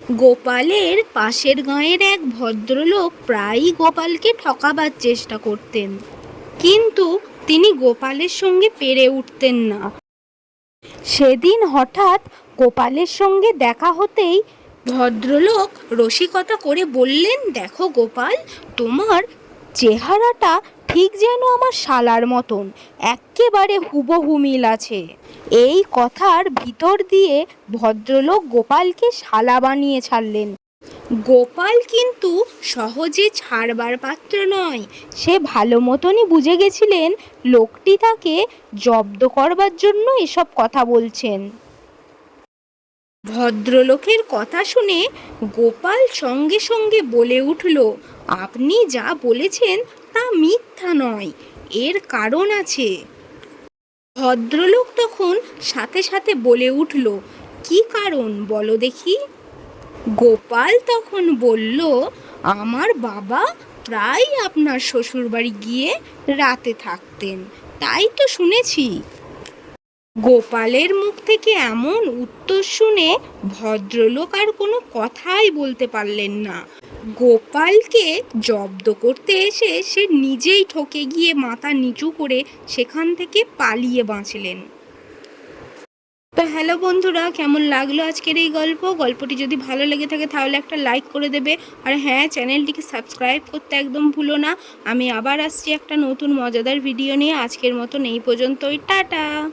গোপালের পাশের গাঁয়ের এক ভদ্রলোক প্রায়ই গোপালকে ঠকাবার চেষ্টা করতেন। কিন্তু তিনি গোপালের সঙ্গে পেরে উঠতেন না। সেদিন হঠাৎ গোপালের সঙ্গে দেখা হতেই ভদ্রলোক রসিকতা করে বললেন, দেখো গোপাল, তোমার চেহারাটা ঠিক যেন আমার শালার মতন, এক্কেবারে হুবহু মিল আছে। এই কথার ভিতর দিয়ে ভদ্রলোক গোপালকে শালা বানিয়ে ছাড়লেন। গোপাল কিন্তু সহজে ছাড়বার পাত্র নয়। সে ভালো মতনই বুঝে গেছিলেন লোকটি তাকে জব্দ করবার জন্য এসব কথা বলছেন। ভদ্রলোকের কথা শুনে গোপাল সঙ্গে সঙ্গে বলে উঠল, আপনি যা বলেছেন তা মিথ্যা নয়, এর কারণ আছে। ভদ্রলোক তখন সাথে সাথে বলে উঠল, কি কারণ বলো দেখি? গোপাল তখন বলল, আমার বাবা প্রায় আপনার শ্বশুরবাড়ি গিয়ে রাতে থাকতেন, তাই তো শুনেছি। গোপালের মুখ থেকে এমন উত্তর শুনে ভদ্রলোক আর কোনো কথাই বলতে পারলেন না। গোপালকে জব্দ করতে এসে সে নিজেই ঠকে গিয়ে মাথা নিচু করে সেখান থেকে পালিয়ে বাঁচলেন। তো হ্যালো বন্ধুরা, কেমন লাগল আজকের এই গল্প? গল্পটি যদি ভালো লেগে থাকে তাহলে একটা লাইক করে দেবে। আর হ্যাঁ চ্যানেলটিকে সাবস্ক্রাইব করতে একদম ভুলো না। আমি আবার আসছি একটা নতুন মজাদার ভিডিও নিয়ে। আজকের মতন এই পর্যন্তই। টাটা!